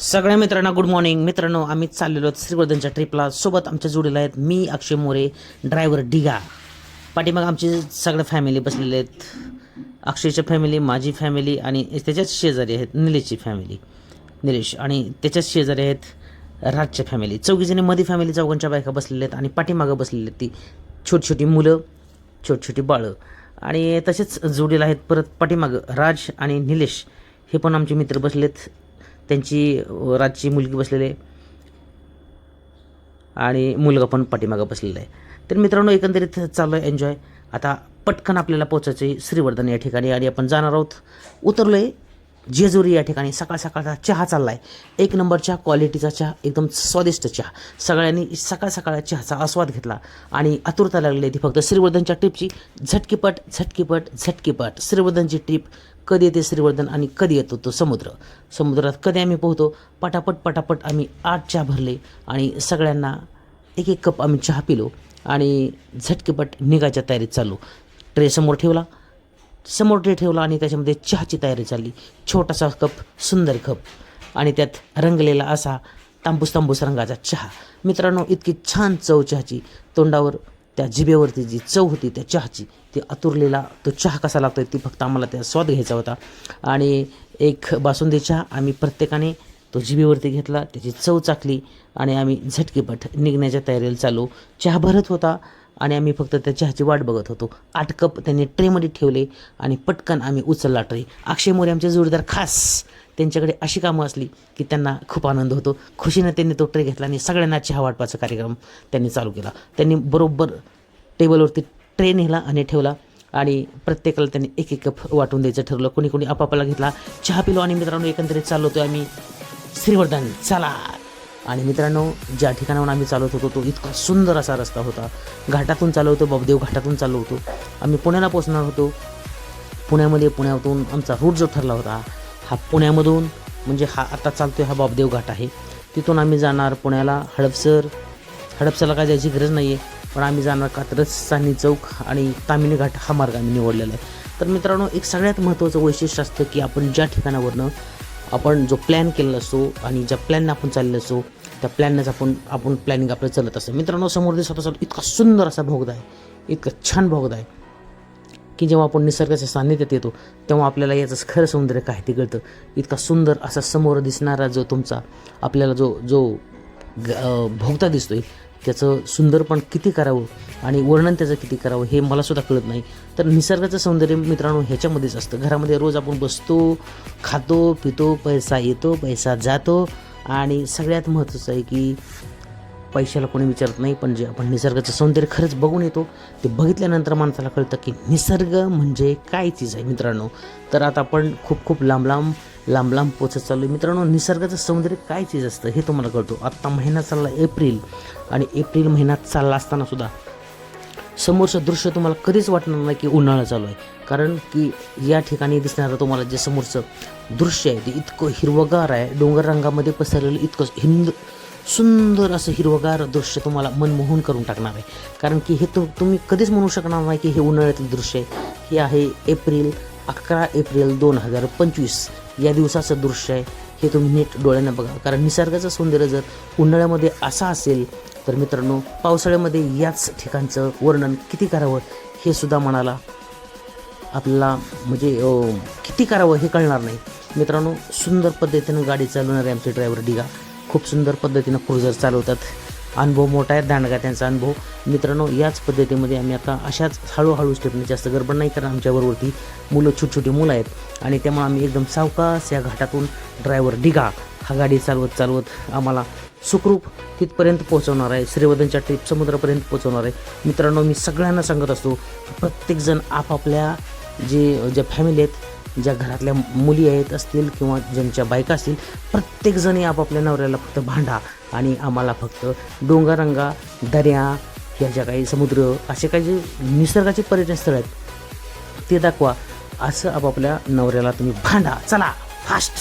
सगळ्या मित्रांना good morning मित्रांनो आम्ही चाललेलो आहोत श्रीवर्धनच्या ट्रिपला सोबत आमच्या जोडीला आहेत मी अक्षय मोरे ड्रायव्हर डिगा पाठीमाग आमची सगळ्या फॅमिली बसलेले आहेत. अक्षयच्या फॅमिली माझी फॅमिली आणि त्याच्याच शेजारी आहेत निलेशची फॅमिली निलेश आणि त्याच्याच शेजारी आहेत राजच्या फॅमिली चौघीजणी मध्ये फॅमिली चौघांच्या बायका बसलेल्या आहेत आणि पाठीमागं बसलेली आहेत ती छोटी छोटी मुलं छोटी छोटी बाळं. आणि तसेच जोडीला आहेत परत पाठीमागं राज आणि निलेश. हे पण आमचे मित्र बसलेत. त्यांची रातची राजची मुलगी बसलेली आहे. आणि मुलगा पण पाठीमागं बसलेला आहे. तर मित्रांनो एकंदरीत चालू आहे एन्जॉय आता पटकन आपल्याला पोचायचं आहे श्रीवर्धन या ठिकाणी आणि आपण जाणार आहोत उतरलो आहे जेजुरी या ठिकाणी. सकाळ सकाळचा चहा चालला आहे एक नंबरच्या क्वालिटीचा चहा एकदम स्वादिष्ट चहा. सगळ्यांनी सकाळ सकाळ चहाचा आस्वाद घेतला आणि आतुरता लागलेली आहे ती फक्त श्रीवर्धनच्या ट्रिपची झटकीपट झटकीपट झटकीपट. श्रीवर्धनची ट्रिप कधी येते श्रीवर्धन आणि कधी येतो तो समुद्र? समुद्रात कधी आम्ही पोहतो पटापट पटापट आम्ही आठ चहा भरले आणि सगळ्यांना एक एक कप आम्ही चहा पिलो आणि झटकेपट निघायच्या तयारीत चालू ट्रे समोर ठेवला. समोर ट्रे ठेवला आणि त्याच्यामध्ये चहाची तयारी चालली. छोटासा कप सुंदर कप आणि त्यात रंगलेला असा तांबूस तांबूस रंगाचा चहा. मित्रांनो इतकी छान चव चहाची तोंडावर त्या जिभेवरती जी चव होती त्या चहाची ती अतुरलेला तो चहा कसा लागतोय ती फक्त आम्हाला त्या स्वाद घ्यायचा होता. आणि एक बासुंदी चहा आम्ही प्रत्येकाने तो जिभेवरती घेतला त्याची चव चाकली आणि आम्ही झटकीपट निघण्याच्या तयारीला चालू चहा भरत होता आणि आम्ही फक्त त्या चहाची वाट बघत होतो. आठ कप त्यांनी ट्रेमध्ये ठेवले आणि पटकन आम्ही उचलला ट्रे. अक्षय मोरे आमचे जोडीदार खास त्यांच्याकडे अशी कामं असली की त्यांना खूप आनंद होतो. खुशीनं त्यांनी तो ट्रे घेतला आणि सगळ्यांना चहा वाटपाचा कार्यक्रम त्यांनी चालू केला. त्यांनी बरोबर टेबलवरती ट्रे नेला आणि ठेवला आणि प्रत्येकाला त्यांनी एक एक कप वाटून द्यायचं ठरवलं. कोणी कोणी आपापला घेतला. चहा पिलो आणि मित्रांनो एकंदरीत चाललो होतो आम्ही श्रीवर्धन. चला! आणि मित्रांनो ज्या ठिकाणाहून आम्ही चालवत होतो तो इतका सुंदर असा रस्ता होता. घाटातून चालू होतो बाबदेव घाटातून चालू होतो. आम्ही पुण्याला पोचणार होतो. पुण्यामध्ये पुण्यातून आमचा रूट जो ठरला होता हा पुण्यामधून म्हणजे हा आता चालतोय हा बाबदेव घाट आहे. तिथून आम्ही जाणार पुण्याला हडपसर. हडपसरला काय जायची गरज नाही आहे पण आम्ही जाणार कात्रज चांदणी चौक आणि तामिनी घाट हा मार्ग आम्ही निवडलेला आहे. तर मित्रांनो एक सगळ्यात महत्त्वाचं वैशिष्ट्य असतं की आपण ज्या ठिकाणावरनं आपण जो प्लॅन केलेला असतो आणि ज्या प्लॅननं आपण चाललेलो असतो त्या प्लॅननेच आपण आपण प्लॅनिंग आपलं चालत असतं. मित्रांनो समोर दिसत इतका सुंदर असा भोगदा आहे. इतका छान भोगदा आहे. की जेव्हा आपण निसर्गाच्या सान्निध्यात येतो तेव्हा आपल्याला याचं खरं सौंदर्य काय ते कळतं. इतका सुंदर असा समोर दिसणारा जो तुमचा आपल्याला जो जो ग- अं, भोगता दिसतोय त्याचं सुंदरपण किती करावं आणि वर्णन त्याचं किती करावं हे मलासुद्धा कळत नाही. तर निसर्गाचं सौंदर्य मित्रांनो ह्याच्यामध्येच असतं. घरामध्ये रोज आपण बसतो खातो पितो पैसा येतो पैसा जातो आणि सगळ्यात महत्त्वाचं आहे की पैशाला कोणी विचारत नाही पण जे आपण निसर्गाचं सौंदर्य खरंच बघून येतो ते बघितल्यानंतर माणसाला कळतं की निसर्ग म्हणजे काय चीज आहे मित्रांनो. तर आता आपण खूप खूप लांब लांब लांब लांब पोचत चाललो आहे मित्रांनो निसर्गाचं सौंदर्य काय चीज असतं हे तुम्हाला कळतो. आत्ता महिना चालला एप्रिल आणि एप्रिल महिन्यात चालला असताना सुद्धा समोरचं दृश्य तुम्हाला कधीच वाटणार नाही की उन्हाळा चालू आहे कारण की या ठिकाणी दिसणारं तुम्हाला जे समोरचं दृश्य आहे ते इतकं हिरवगार आहे. डोंगर रंगामध्ये पसरलेलं इतकं हिंद सुंदर असं हिरवगार दृश्य तुम्हाला मनमोहन करून टाकणार आहे. कारण की हे तु तुम्ही कधीच म्हणू शकणार नाही की हे उन्हाळ्यातील दृश्य आहे. हे आहे एप्रिल अकरा एप्रिल दोन हजार पंचवीस. या दिवसाचं दृश्य आहे. हे तुम्ही नीट डोळ्यांना बघा. कारण निसर्गाचं सौंदर्य जर उन्हाळ्यामध्ये असा असेल तर मित्रांनो पावसाळ्यामध्ये याच ठिकाणचं वर्णन किती करावं हे सुद्धा मनाला आपल्याला म्हणजे किती करावं हे कळणार नाही. मित्रांनो सुंदर पद्धतीनं गाडी चालवणारे आमचे ड्रायव्हर डिगा खूप सुंदर पद्धतीनं क्रुझर चालवतात. अनुभव मोठा आहे दांडगा त्यांचा अनुभव. मित्रांनो याच पद्धतीमध्ये आम्ही आता अशाच हळूहळू स्टेपने जास्त गडबड नाही कारण आमच्याबरोबरती मुलं छोटी छोटी मुलं आहेत. आणि त्यामुळे आम्ही एकदम सावकास या घाटातून ड्रायव्हर डिगा हा गाडी चालवत चालवत आम्हाला सुखरूप तिथपर्यंत पोहोचवणार आहे. श्रीवर्धनच्या ट्रीप समुद्रापर्यंत पोहोचवणार आहे. मित्रांनो मी सगळ्यांना सांगत असतो प्रत्येकजण आपापल्या जे ज्या फॅमिली आहेत ज्या घरातल्या मुली आहेत असतील किंवा ज्यांच्या बायका असतील प्रत्येकजणी आपापल्या नवऱ्याला फक्त भांडा आणि आम्हाला फक्त डोंगरंगा दर्या ह्या ज्या काही समुद्र असे काही जे निसर्गाचे पर्यटन स्थळ आहेत ते दाखवा. असं आपापल्या नवऱ्याला तुम्ही भांडा. चला फास्ट